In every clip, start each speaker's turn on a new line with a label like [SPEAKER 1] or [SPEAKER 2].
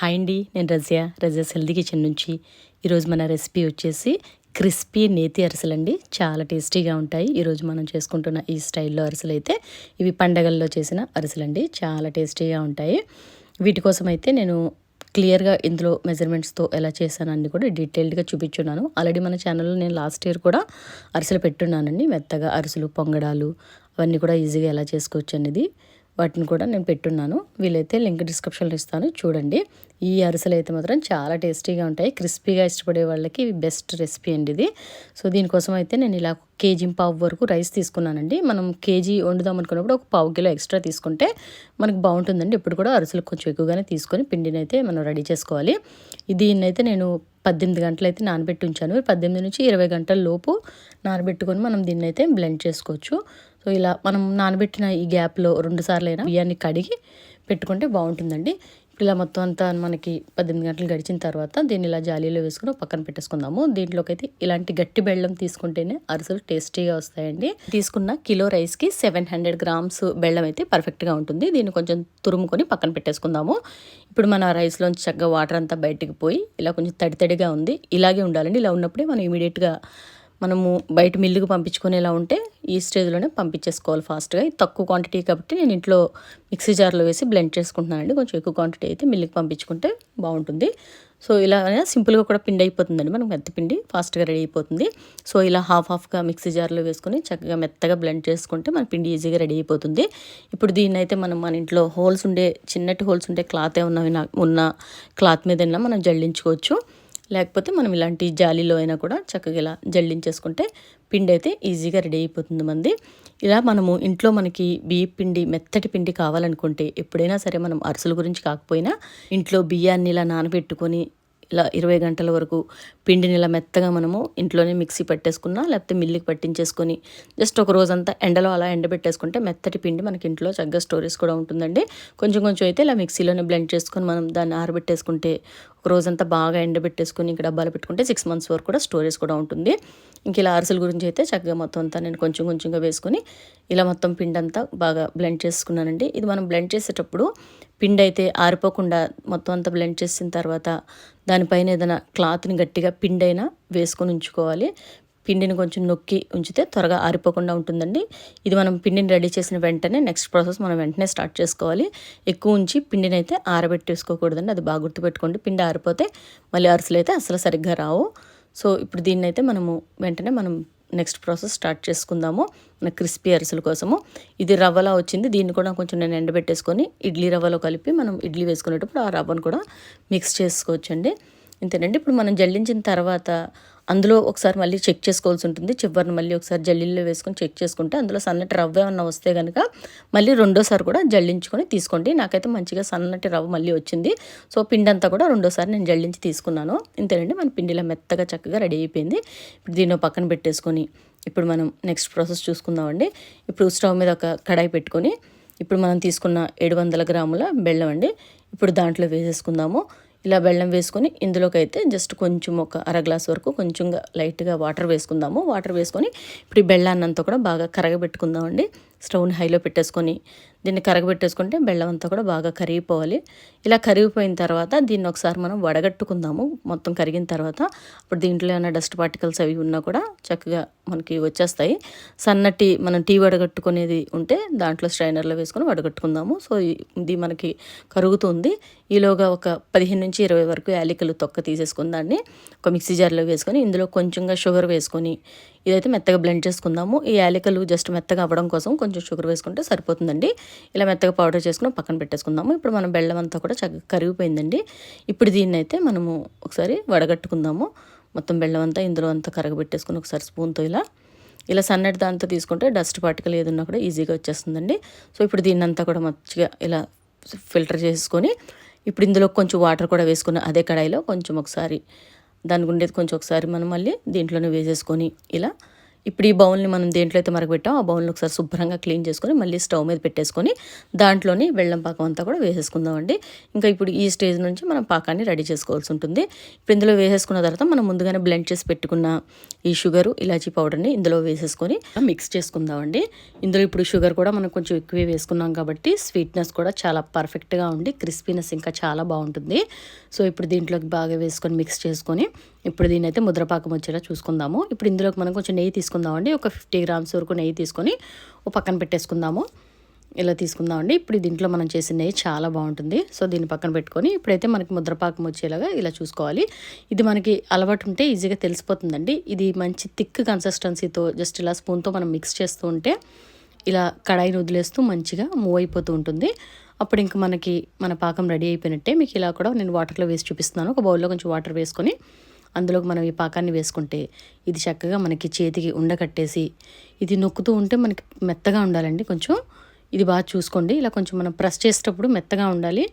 [SPEAKER 1] Hi అండి నేను Razia. Razia's healthy kitchen నుంచి. ఈరోజు మన రెసిపీ వచ్చేసి క్రిస్పీ నేతి అరిసెలు అండి చాలా టేస్టీగా ఉంటాయి. ఈరోజు మనం చేసుకుంటున్న ఈ స్టైల్లో అరిసెలు అయితే ఇవి పండగల్లో చేసిన అరిసెలు అండి చాలా టేస్టీగా ఉంటాయి. వీటి కోసం అయితే నేను క్లియర్గా ఇందులో మెజర్మెంట్స్తో ఎలా చేశాను కూడా డీటెయిల్డ్గా చూపించున్నాను. ఆల్రెడీ మన ఛానల్లో నేను లాస్ట్ ఇయర్ కూడా అరిసెలు పెట్టున్నానండి. మెత్తగా అరిసెలు పొంగడాలు అవన్నీ కూడా ఈజీగా ఎలా చేసుకోవచ్చు అనేది వాటిని కూడా నేను పెట్టున్నాను. వీలైతే లింక్ డిస్క్రిప్షన్లో ఇస్తాను. చూడండి. ఈ అరిసెలు అయితే మాత్రం చాలా టేస్టీగా ఉంటాయి. క్రిస్పీగా ఇష్టపడే వాళ్ళకి బెస్ట్ రెసిపీ అండి ఇది. సో దీనికోసం అయితే నేను ఇలా కేజీ పావు వరకు రైస్ తీసుకున్నానండి. మనం కేజీ వండుదాం అనుకున్నప్పుడు ఒక పావు కిలో ఎక్స్ట్రా తీసుకుంటే మనకు బాగుంటుందండి. ఇప్పుడు కూడా అరిసెలు కొంచెం ఎక్కువగానే తీసుకొని పిండిని అయితే మనం రెడీ చేసుకోవాలి. దీన్నైతే నేను పద్దెనిమిది గంటలు అయితే నానబెట్టి ఉంచాను. పద్దెనిమిది నుంచి ఇరవై గంటల లోపు నానబెట్టుకొని మనం దీన్ని అయితే బ్లెండ్ చేసుకోవచ్చు. సో ఇలా మనం నానబెట్టిన ఈ గ్యాప్లో రెండు సార్లు అయినా బియ్యాన్ని కడిగి పెట్టుకుంటే బాగుంటుందండి. ఇలా మొత్తం అంతా మనకి పద్దెనిమిది గంటలు గడిచిన తర్వాత దీన్ని ఇలా జాలీలో వేసుకుని పక్కన పెట్టేసుకుందాము. దీంట్లోకి అయితే ఇలాంటి గట్టి బెల్లం తీసుకుంటేనే అరిసెలు టేస్టీగా వస్తాయండి. తీసుకున్న కిలో రైస్కి సెవెన్ హండ్రెడ్ గ్రామ్స్ బెల్లం అయితే పర్ఫెక్ట్గా ఉంటుంది. దీన్ని కొంచెం తురుముకొని పక్కన పెట్టేసుకుందాము. ఇప్పుడు మన రైస్లోంచి చక్కగా వాటర్ అంతా బయటికి పోయి ఇలా కొంచెం తడి తడిగా ఉంది. ఇలాగే ఉండాలండి. ఇలా ఉన్నప్పుడే మనం ఇమీడియట్గా మనము బయట మిల్లుకు పంపించుకునేలా ఉంటే ఈ స్టేజ్లోనే పంపించేసుకోవాలి ఫాస్ట్గా. తక్కువ క్వాంటిటీ కాబట్టి నేను ఇంట్లో మిక్సీ జార్లో వేసి బ్లెండ్ చేసుకుంటున్నానండి. కొంచెం ఎక్కువ క్వాంటిటీ అయితే మిల్లుకి పంపించుకుంటే బాగుంటుంది. సో ఇలా సింపుల్గా కూడా పిండి అయిపోతుందండి. మనకు మెత్త పిండి ఫాస్ట్గా రెడీ అయిపోతుంది. సో ఇలా హాఫ్ హాఫ్గా మిక్సీ జార్లో వేసుకొని చక్కగా మెత్తగా బ్లెండ్ చేసుకుంటే మన పిండి ఈజీగా రెడీ అయిపోతుంది. ఇప్పుడు దీన్ని అయితే మనం మన ఇంట్లో హోల్స్ ఉండే చిన్నటి హోల్స్ ఉండే క్లాత్ ఏమన్నా ఉన్న క్లాత్ మీద మనం జల్లించుకోవచ్చు. లేకపోతే మనం ఇలాంటి జాలీలో అయినా కూడా చక్కగా ఇలా జల్లించేసుకుంటే పిండి అయితే ఈజీగా రెడీ అయిపోతుంది మంది. ఇలా మనము ఇంట్లో మనకి బియ్య పిండి మెత్తటి పిండి కావాలనుకుంటే ఎప్పుడైనా సరే మనం అరుసుల గురించి కాకపోయినా ఇంట్లో బియ్యాన్ని ఇలా నానబెట్టుకొని ఇలా ఇరవై గంటల వరకు పిండిని ఇలా మెత్తగా మనము ఇంట్లోనే మిక్సీ పట్టేసుకున్నా లేకపోతే మిల్లికి పట్టించేసుకొని జస్ట్ ఒక రోజంతా ఎండలో అలా ఎండబెట్టేసుకుంటే మెత్తటి పిండి మనకి ఇంట్లో చక్కగా స్టోరేజ్ కూడా ఉంటుందండి. కొంచెం కొంచెం అయితే ఇలా మిక్సీలోనే బ్లెండ్ చేసుకొని మనం దాన్ని ఆరబెట్టేసుకుంటే ఒక రోజంతా బాగా ఎండబెట్టేసుకొని ఇంకా డబ్బాలు పెట్టుకుంటే సిక్స్ మంత్స్ వరకు కూడా స్టోరేజ్ కూడా ఉంటుంది. ఇంక ఇలా అరసల గురించి అయితే చక్కగా మొత్తం అంతా నేను కొంచెం కొంచెంగా వేసుకొని ఇలా మొత్తం పిండి అంతా బాగా బ్లెండ్ చేసుకున్నానండి. ఇది మనం బ్లెండ్ చేసేటప్పుడు పిండి అయితే ఆరిపోకుండా మొత్తం అంతా బ్లెండ్ చేసిన తర్వాత దానిపైన ఏదైనా క్లాత్ని గట్టిగా పిండి అయినా వేసుకొని ఉంచుకోవాలి. పిండిని కొంచెం నొక్కి ఉంచితే త్వరగా ఆరిపోకుండా ఉంటుందండి. ఇది మనం పిండిని రెడీ చేసిన వెంటనే నెక్స్ట్ ప్రాసెస్ మనం వెంటనే స్టార్ట్ చేసుకోవాలి. ఎక్కువ ఉంచి పిండిని అయితే ఆరబెట్టేసుకోకూడదండి. అది బాగా గుర్తుపెట్టుకోండి. పిండి ఆరిపోతే మళ్ళీ అరుసలు అయితే అసలు సరిగ్గా రావు. సో ఇప్పుడు దీన్ని అయితే మనము వెంటనే మనం నెక్స్ట్ ప్రాసెస్ స్టార్ట్ చేసుకుందాము. మన క్రిస్పీ అరిసెల కోసము. ఇది రవ్వలా వచ్చింది. దీన్ని కూడా కొంచెం నేను ఎండబెట్టేసుకొని ఇడ్లీ రవ్వలో కలిపి మనం ఇడ్లీ వేసుకునేటప్పుడు ఆ రవ్వను కూడా మిక్స్ చేసుకోవచ్చండి. ఇంతేనండి. ఇప్పుడు మనం జల్లించిన తర్వాత అందులో ఒకసారి మళ్ళీ చెక్ చేసుకోవాల్సి ఉంటుంది. చివరిని మళ్ళీ ఒకసారి జల్లీల్లో వేసుకొని చెక్ చేసుకుంటే అందులో సన్నటి రవ్వ ఏమన్నా వస్తే కనుక మళ్ళీ రెండోసారి కూడా జల్లించుకొని తీసుకోండి. నాకైతే మంచిగా సన్నటి రవ్వ మళ్ళీ వచ్చింది. సో పిండి అంతా కూడా రెండోసారి నేను జల్లించి తీసుకున్నాను. ఇంతేనండి. మన పిండిలో మెత్తగా చక్కగా రెడీ అయిపోయింది. ఇప్పుడు దీన్ని పక్కన పెట్టేసుకొని ఇప్పుడు మనం నెక్స్ట్ ప్రాసెస్ చూసుకుందామండి. ఇప్పుడు స్టవ్ మీద ఒక కడాయి పెట్టుకొని ఇప్పుడు మనం తీసుకున్న ఏడు వందల గ్రాముల బెల్లం అండి. ఇప్పుడు దాంట్లో వేసేసుకుందాము. ఇలా బెల్లం వేసుకొని ఇందులోకి అయితే జస్ట్ కొంచెం ఒక అర గ్లాస్ వరకు కొంచెంగా లైట్గా వాటర్ వేసుకుందాము. వాటర్ వేసుకొని ఇప్పుడు ఈ బెల్లాన్నంతా కూడా బాగా కరగబెట్టుకుందామండి. స్టవ్ని హైలో పెట్టేసుకొని దీన్ని కరగబెట్టేసుకుంటే బెల్లం అంతా కూడా బాగా కరిగిపోవాలి. ఇలా కరిగిపోయిన తర్వాత దీన్ని ఒకసారి మనం వడగట్టుకుందాము. మొత్తం కరిగిన తర్వాత అప్పుడు దీంట్లో ఏమైనా డస్ట్ పార్టికల్స్ అవి ఉన్నా కూడా చక్కగా మనకి వచ్చేస్తాయి. సన్నటి మనం టీ వడగట్టుకునేది ఉంటే దాంట్లో స్ట్రైనర్లో వేసుకొని వడగట్టుకుందాము. సో ఇది మనకి కరుగుతుంది. ఈలోగా ఒక పదిహేను నుంచి ఇరవై వరకు యాలికలు తొక్క తీసేసుకుని దాన్ని ఒక మిక్సీ జార్లో వేసుకొని ఇందులో కొంచెంగా షుగర్ వేసుకొని ఇదైతే మెత్తగా బ్లెండ్ చేసుకుందాము. ఈ యాలికలు జస్ట్ మెత్తగా అవ్వడం కోసం కొంచెం కొంచెం షుగర్ వేసుకుంటే సరిపోతుందండి. ఇలా మెత్తగా పౌడర్ చేసుకుని పక్కన పెట్టేసుకుందాము. ఇప్పుడు మనం బెల్లం అంతా కూడా చక్కగా కరిగిపోయిందండి. ఇప్పుడు దీన్ని అయితే మనము ఒకసారి వడగట్టుకుందాము. మొత్తం బెల్లం అంతా ఇందులో అంతా కరగబెట్టేసుకుని ఒకసారి స్పూన్తో ఇలా ఇలా సన్నటి దాంతో తీసుకుంటే డస్ట్ పార్టికల్ ఏదన్నా కూడా ఈజీగా వచ్చేస్తుందండి. సో ఇప్పుడు దీన్ని అంతా కూడా మంచిగా ఇలా ఫిల్టర్ చేసుకొని ఇప్పుడు ఇందులో కొంచెం వాటర్ కూడా వేసుకున్న అదే కడాయిలో కొంచెం ఒకసారి దాని ఉండేది కొంచెం ఒకసారి మనం మళ్ళీ దీంట్లోనే వేసేసుకొని ఇలా ఇప్పుడు ఈ బౌల్ని మనం దేంట్లో అయితే మరగబెట్టాం ఆ బౌల్ని ఒకసారి శుభ్రంగా క్లీన్ చేసుకొని మళ్ళీ స్టవ్ మీద పెట్టేసుకొని దాంట్లోని బెల్లం పాకం అంతా కూడా వేసేసుకుందామండి. ఇంకా ఇప్పుడు ఈ స్టేజ్ నుంచి మనం పాకాన్ని రెడీ చేసుకోవాల్సి ఉంటుంది. ఇప్పుడు ఇందులో వేసేసుకున్న తర్వాత మనం ముందుగానే బ్లెండ్ చేసి పెట్టుకున్న ఈ షుగరు ఇలాచీ పౌడర్ని ఇందులో వేసేసుకొని మిక్స్ చేసుకుందామండి. ఇందులో ఇప్పుడు షుగర్ కూడా మనం కొంచెం ఎక్కువే వేసుకున్నాం కాబట్టి స్వీట్నెస్ కూడా చాలా పర్ఫెక్ట్గా ఉండి క్రిస్పీనెస్ ఇంకా చాలా బాగుంటుంది. సో ఇప్పుడు దీంట్లోకి బాగా వేసుకొని మిక్స్ చేసుకొని ఇప్పుడు దీని అయితే ముద్రపాకం వచ్చేలా చూసుకుందాము. ఇప్పుడు ఇందులోకి మనం కొంచెం నెయ్యి తీసుకుందామండి. ఒక ఫిఫ్టీ గ్రామ్స్ వరకు నెయ్యి తీసుకొని ఒక పక్కన పెట్టేసుకుందాము. ఇలా తీసుకుందామండి. ఇప్పుడు దీంట్లో మనం చేసిన నెయ్యి చాలా బాగుంటుంది. సో దీన్ని పక్కన పెట్టుకొని ఇప్పుడైతే మనకి ముద్రపాకం వచ్చేలాగా ఇలా చూసుకోవాలి. ఇది మనకి అలవాటు ఉంటే ఈజీగా తెలిసిపోతుందండి. ఇది మంచి థిక్ కన్సిస్టెన్సీతో జస్ట్ ఇలా స్పూన్తో మనం మిక్స్ చేస్తూ ఉంటే ఇలా కడాయిని వదిలేస్తూ మంచిగా మూవ్ అయిపోతూ ఉంటుంది. అప్పుడు ఇంక మనకి మన పాకం రెడీ అయిపోయినట్టే. మీకు ఇలా కూడా నేను వాటర్లో వేసి చూపిస్తున్నాను. ఒక బౌల్లో కొంచెం వాటర్ వేసుకొని అందులోకి మనం ఈ పాకాన్ని వేసుకుంటే ఇది చక్కగా మనకి చేతికి ఉండకట్టేసి ఇది నొక్కుతూ ఉంటే మనకి మెత్తగా ఉండాలండి. కొంచెం ఇది బాగా చూసుకోండి. ఇలా కొంచెం మనం ప్రెస్ చేసేటప్పుడు మెత్తగా ఉండాలి.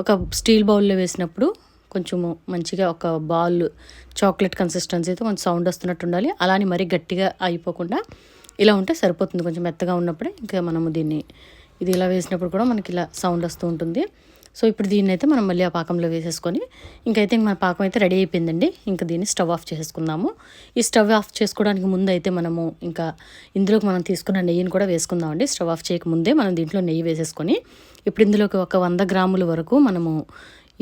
[SPEAKER 1] ఒక స్టీల్ బౌల్లో వేసినప్పుడు కొంచెము మంచిగా ఒక బాల్ చాక్లెట్ కన్సిస్టెన్సీతో కొంచెం సౌండ్ వస్తున్నట్టు ఉండాలి. అలానే మరీ గట్టిగా అయిపోకుండా ఇలా ఉంటే సరిపోతుంది. కొంచెం మెత్తగా ఉన్నప్పుడే ఇంకా మనము దీన్ని ఇది ఇలా వేసినప్పుడు కూడా మనకి ఇలా సౌండ్ వస్తూ ఉంటుంది. సో ఇప్పుడు దీన్ని అయితే మనం మళ్ళీ ఆ పాకంలో వేసేసుకొని ఇంకైతే మన పాకం అయితే రెడీ అయిపోయిందండి. ఇంకా దీన్ని స్టవ్ ఆఫ్ చేసుకుందాము ఈ స్టవ్ ఆఫ్ చేసుకోవడానికి ముందు అయితే మనము ఇంకా ఇందులోకి మనం తీసుకున్న నెయ్యిని కూడా వేసుకుందామండి. స్టవ్ ఆఫ్ చేయకముందే మనం దీంట్లో నెయ్యి వేసేసుకొని ఇప్పుడు ఇందులోకి ఒక వంద గ్రాముల వరకు మనము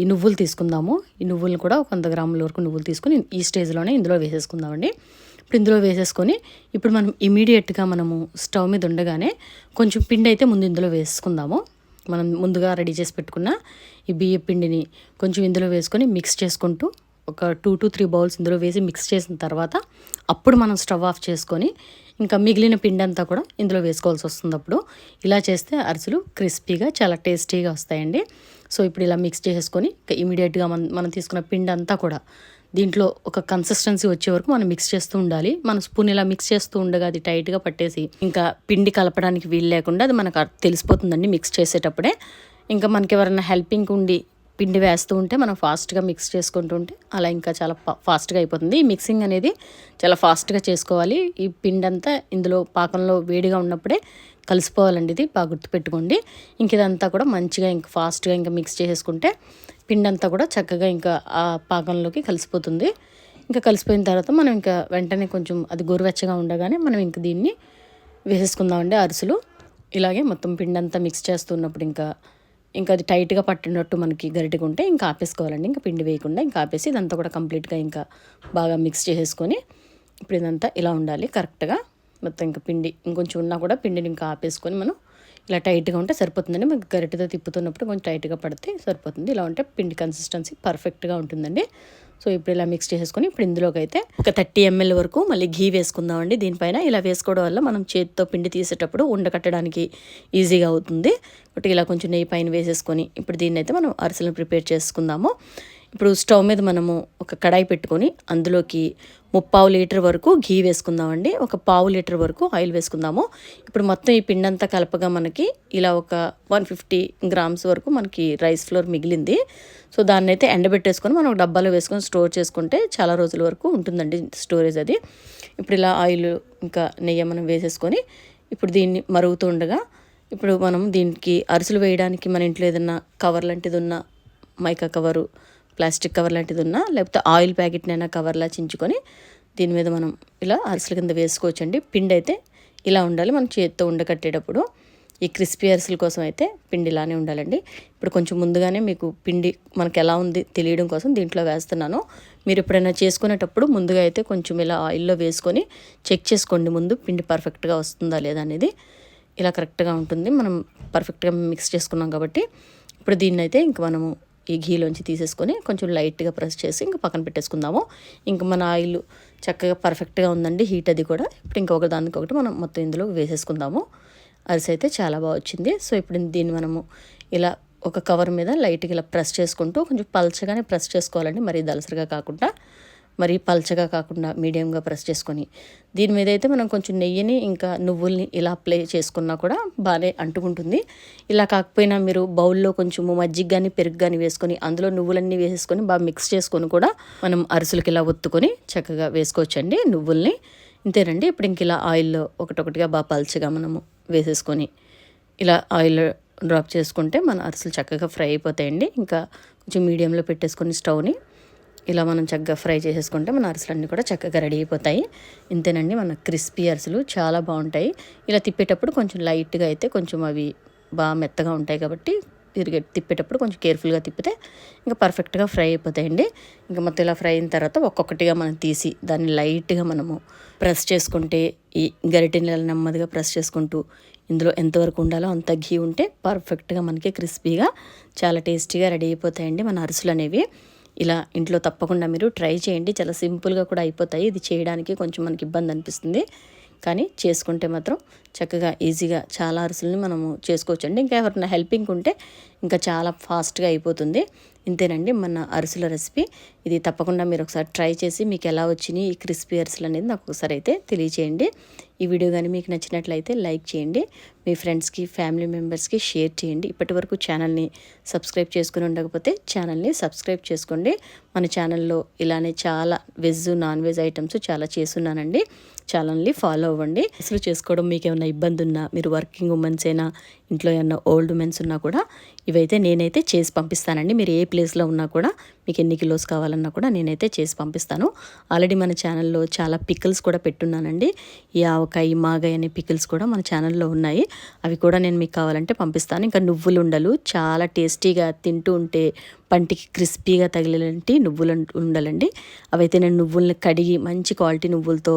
[SPEAKER 1] ఈ నువ్వులు తీసుకుందాము. ఈ నువ్వులు కూడా ఒక వంద గ్రాముల వరకు నువ్వులు తీసుకుని ఈ స్టేజ్లోనే ఇందులో వేసేసుకుందామండి. ఇప్పుడు ఇందులో వేసేసుకొని ఇప్పుడు మనం ఇమీడియట్గా మనము స్టవ్ మీద ఉండగానే కొంచెం పిండి అయితే ముందు ఇందులో వేసుకుందాము. మనం ముందుగా రెడీ చేసి పెట్టుకున్న ఈ బియ్య పిండిని కొంచెం ఇందులో వేసుకొని మిక్స్ చేసుకుంటూ ఒక టూ టు త్రీ బౌల్స్ ఇందులో వేసి మిక్స్ చేసిన తర్వాత అప్పుడు మనం స్టవ్ ఆఫ్ చేసుకొని ఇంకా మిగిలిన పిండి అంతా కూడా ఇందులో వేసుకోవాల్సి వస్తుంది అప్పుడు. ఇలా చేస్తే అరిసెలు క్రిస్పీగా చాలా టేస్టీగా వస్తాయండి. సో ఇప్పుడు ఇలా మిక్స్ చేసుకొని ఇంకా ఇమీడియట్గా మనం మనం తీసుకున్న పిండి అంతా కూడా దీంట్లో ఒక కన్సిస్టెన్సీ వచ్చే వరకు మనం మిక్స్ చేస్తూ ఉండాలి. మన స్పూన్ ఇలా మిక్స్ చేస్తూ ఉండగా అది టైట్గా పట్టేసి ఇంకా పిండి కలపడానికి వీలు లేకుండా అది మనకు తెలిసిపోతుందండి మిక్స్ చేసేటప్పుడే. ఇంకా మనకి ఎవరైనా హెల్పింగ్ ఉండి పిండి వేస్తూ ఉంటే మనం ఫాస్ట్గా మిక్స్ చేసుకుంటూ ఉంటే అలా ఇంకా చాలా ఫాస్ట్గా అయిపోతుంది. ఈ మిక్సింగ్ అనేది చాలా ఫాస్ట్గా చేసుకోవాలి. ఈ పిండి అంతా ఇందులో పాకంలో వేడిగా ఉన్నప్పుడే కలిసిపోవాలండి ఇది. బాగా గుర్తుపెట్టుకోండి. ఇంక ఇదంతా కూడా మంచిగా ఇంకా ఫాస్ట్గా ఇంకా మిక్స్ చేసుకుంటే పిండి అంతా కూడా చక్కగా ఇంకా ఆ పాకంలోకి కలిసిపోతుంది. ఇంకా కలిసిపోయిన తర్వాత మనం ఇంకా వెంటనే కొంచెం అది గోరువెచ్చగా ఉండగానే మనం ఇంకా దీన్ని వేసేసుకుందామండి అరిసెలు. ఇలాగే మొత్తం పిండి అంతా మిక్స్ చేస్తున్నప్పుడు ఇంకా ఇంకా అది టైట్గా పట్టినట్టు మనకి గరిటగా ఉంటే ఇంకా ఆపేసుకోవాలండి. ఇంకా పిండి వేయకుండా ఇంకా ఆపేసి ఇదంతా కూడా కంప్లీట్గా ఇంకా బాగా మిక్స్ చేసేసుకొని ఇప్పుడు ఇదంతా ఇలా ఉండాలి కరెక్ట్గా. మొత్తం ఇంకా పిండి ఇంకొంచెం ఉన్నా కూడా పిండిని ఇంకా ఆపేసుకొని మనం ఇలా టైట్గా ఉంటే సరిపోతుందండి. మనకి గరిటెతో తిప్పుతున్నప్పుడు కొంచెం టైట్గా పడితే సరిపోతుంది. ఇలా ఉంటే పిండి కన్సిస్టెన్సీ పర్ఫెక్ట్గా ఉంటుందండి. సో ఇప్పుడు ఇలా మిక్స్ చేసేసుకొని ఇప్పుడు ఇందులోకి అయితే ఒక థర్టీ ఎంఎల్ వరకు మళ్ళీ ఘీ వేసుకుందామండి. దీనిపైన ఇలా వేసుకోవడం వల్ల మనం చేతితో పిండి తీసేటప్పుడు ఉండకట్టడానికి ఈజీగా అవుతుంది. ఒకటి ఇలా కొంచెం నెయ్యి పైన వేసేసుకొని ఇప్పుడు దీన్ని అయితే మనం అరిసెలను ప్రిపేర్ చేసుకుందాము. ఇప్పుడు స్టవ్ మీద మనము ఒక కడాయి పెట్టుకొని అందులోకి ముప్పావు లీటర్ వరకు ఘీ వేసుకుందామండి. ఒక పావు లీటర్ వరకు ఆయిల్ వేసుకుందాము. ఇప్పుడు మొత్తం ఈ పిండంతా కలపగా మనకి ఇలా ఒక వన్ ఫిఫ్టీ గ్రామ్స్ వరకు మనకి రైస్ ఫ్లోర్ మిగిలింది. సో దాన్ని అయితే ఎండబెట్టేసుకొని మనం డబ్బాలో వేసుకొని స్టోర్ చేసుకుంటే చాలా రోజుల వరకు ఉంటుందండి స్టోరేజ్ అది. ఇప్పుడు ఇలా ఆయిల్ ఇంకా నెయ్యి మనం వేసేసుకొని ఇప్పుడు దీన్ని మరుగుతూ ఉండగా ఇప్పుడు మనం దీనికి అరిసెలు వేయడానికి మన ఇంట్లో ఏదన్నా కవర్ లాంటిది ఉన్న మైకా కవరు ప్లాస్టిక్ కవర్ లాంటిది ఉన్నా లేకపోతే ఆయిల్ ప్యాకెట్నైనా కవర్లా చించుకొని దీని మీద మనం ఇలా అరిసెల కింద వేసుకోవచ్చండి. పిండి అయితే ఇలా ఉండాలి. మనం చేతితో ఉండకట్టేటప్పుడు ఈ క్రిస్పీ అరిసెల కోసం అయితే పిండి ఇలానే ఉండాలండి. ఇప్పుడు కొంచెం ముందుగానే మీకు పిండి మనకు ఎలా ఉంది తెలియడం కోసం దీంట్లో వేస్తున్నాను. మీరు ఎప్పుడైనా చేసుకునేటప్పుడు ముందుగా అయితే కొంచెం ఇలా ఆయిల్లో వేసుకొని చెక్ చేసుకోండి ముందు పిండి పర్ఫెక్ట్గా వస్తుందా లేదా అనేది. ఇలా కరెక్ట్గా ఉంటుంది. మనం పర్ఫెక్ట్గా మిక్స్ చేసుకున్నాం కాబట్టి ఇప్పుడు దీన్ని అయితే ఇంక మనము ఈ ఘీలోంచి తీసేసుకొని కొంచెం లైట్గా ప్రెస్ చేసి ఇంకా పక్కన పెట్టేసుకుందాము. ఇంకా మన ఆయిల్ చక్కగా పర్ఫెక్ట్గా ఉందండి హీట్ అది కూడా. ఇప్పుడు ఇంకొక దానికి ఒకటి మనం మొత్తం ఇందులో వేసేసుకుందాము. అరిసి అయితే చాలా బాగా వచ్చింది. సో ఇప్పుడు దీన్ని మనము ఇలా ఒక కవర్ మీద లైట్గా ఇలా ప్రెస్ చేసుకుంటూ కొంచెం పల్చగానే ప్రెస్ చేసుకోవాలండి. మరీ దలసరిగా కాకుండా మరీ పల్చగా కాకుండా మీడియంగా ప్రెస్ చేసుకొని దీని మీద అయితే మనం కొంచెం నెయ్యిని ఇంకా నువ్వుల్ని ఇలా అప్లై చేసుకున్నా కూడా బాగానే అంటుకుంటుంది. ఇలా కాకపోయినా మీరు బౌల్లో కొంచెము మజ్జిగ కానీ పెరుగు కానీ వేసుకొని అందులో నువ్వులన్నీ వేసేసుకొని బాగా మిక్స్ చేసుకొని కూడా మనం అరుసులకి ఇలా ఒత్తుకొని చక్కగా వేసుకోవచ్చండి నువ్వుల్ని. ఇంతేనండి ఇప్పుడు ఇంక ఇలా ఆయిల్లో ఒకటొకటిగా బాగా పల్చగా మనము వేసేసుకొని ఇలా ఆయిల్ డ్రాప్ చేసుకుంటే మన అరిసెలు చక్కగా ఫ్రై అయిపోతాయండి. ఇంకా కొంచెం మీడియంలో పెట్టేసుకొని స్టవ్ని ఇలా మనం చక్కగా ఫ్రై చేసేసుకుంటే మన అరిసెలు అన్నీ కూడా చక్కగా రెడీ అయిపోతాయి. ఇంతేనండి మన క్రిస్పీ అరిసెలు చాలా బాగుంటాయి. ఇలా తిప్పేటప్పుడు కొంచెం లైట్గా అయితే కొంచెం అవి బాగా మెత్తగా ఉంటాయి కాబట్టి తిరిగి తిప్పేటప్పుడు కొంచెం కేర్ఫుల్గా తిప్పితే ఇంకా పర్ఫెక్ట్గా ఫ్రై అయిపోతాయండి. ఇంకా మొత్తం ఇలా ఫ్రై అయిన తర్వాత ఒక్కొక్కటిగా మనం తీసి దాన్ని లైట్గా మనము ప్రెస్ చేసుకుంటే ఈ గరిటెని ఇలా నెమ్మదిగా ప్రెస్ చేసుకుంటూ ఇందులో ఎంతవరకు ఉండాలో అంత ఘీ ఉంటే పర్ఫెక్ట్గా మనకి క్రిస్పీగా చాలా టేస్టీగా రెడీ అయిపోతాయండి మన అరిసెలు అనేవి. ఇలా ఇంట్లో తప్పకుండా మీరు ట్రై చేయండి. చాలా సింపుల్గా కూడా అయిపోతాయి. ఇది చేయడానికి కొంచెం మనకి ఇబ్బంది అనిపిస్తుంది. కానీ చేసుకుంటే మాత్రం చక్కగా ఈజీగా చాలా అరుసులని మనము చేసుకోవచ్చండి. ఇంకా ఎవరైనా హెల్పింగ్ ఉంటే ఇంకా చాలా ఫాస్ట్గా అయిపోతుంది. ఇంతేనండి మన అరిసెల రెసిపీ. ఇది తప్పకుండా మీరు ఒకసారి ట్రై చేసి మీకు ఎలా వచ్చినాయి ఈ క్రిస్పీ అరిసెలు అనేది నాకు ఒకసారి అయితే తెలియచేయండి. ఈ వీడియో కానీ మీకు నచ్చినట్లయితే లైక్ చేయండి. మీ ఫ్రెండ్స్కి ఫ్యామిలీ మెంబర్స్కి షేర్ చేయండి. ఇప్పటి వరకు ఛానల్ని సబ్స్క్రైబ్ చేసుకుని ఉండకపోతే ఛానల్ని సబ్స్క్రైబ్ చేసుకోండి. మన ఛానల్లో ఇలానే చాలా వెజ్ నాన్ వెజ్ ఐటమ్స్ చాలా చేస్తున్నానండి. ఛానల్ని ఫాలో అవ్వండి. అసలు చేసుకోవడం మీకు ఏమైనా ఇబ్బంది ఉన్నా మీరు వర్కింగ్ ఉమెన్స్ అయినా ఇంట్లో ఏమైనా ఓల్డ్ ఉమెన్స్ ఉన్నా కూడా ఇవైతే నేనైతే చేసి పంపిస్తానండి. మీరు ఏ ప్లేస్లో ఉన్నా కూడా మీకు ఎన్ని కిలోస్ కావాలన్నా కూడా నేనైతే చేసి పంపిస్తాను. ఆల్రెడీ మన ఛానల్లో చాలా పికిల్స్ కూడా పెట్టున్నానండి. ఈ ఆవకాయ మాగాయ అనే పికిల్స్ కూడా మన ఛానల్లో ఉన్నాయి. అవి కూడా నేను మీకు కావాలంటే పంపిస్తాను. ఇంకా నువ్వులు ఉండలు చాలా టేస్టీగా తింటూ ఉంటే పంటికి క్రిస్పీగా తగిలేలాంటి నువ్వులు ఉండాలండి. అవైతే నేను నువ్వుల్ని కడిగి మంచి క్వాలిటీ నువ్వులతో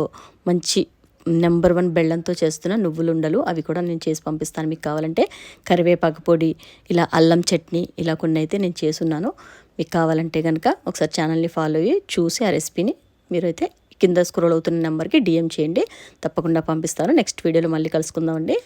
[SPEAKER 1] మంచి నెంబర్ వన్ బెల్లంతో చేస్తున్న నువ్వులు ఉండలు అవి కూడా నేను చేసి పంపిస్తాను. మీకు కావాలంటే కరివేపాకు పొడి ఇలా అల్లం చట్నీ ఇలా కొన్ని అయితే నేను చేసున్నాను మీకు కావాలంటే కనుక ఒకసారి ఛానల్ని ఫాలో అయ్యి చూసి ఆ రెసిపీని మీరైతే కింద స్క్రోల్ అవుతున్న నెంబర్కి డిఎం చేయండి. తప్పకుండా పంపిస్తాను. నెక్స్ట్ వీడియోలో మళ్ళీ కలుసుకుందామండి.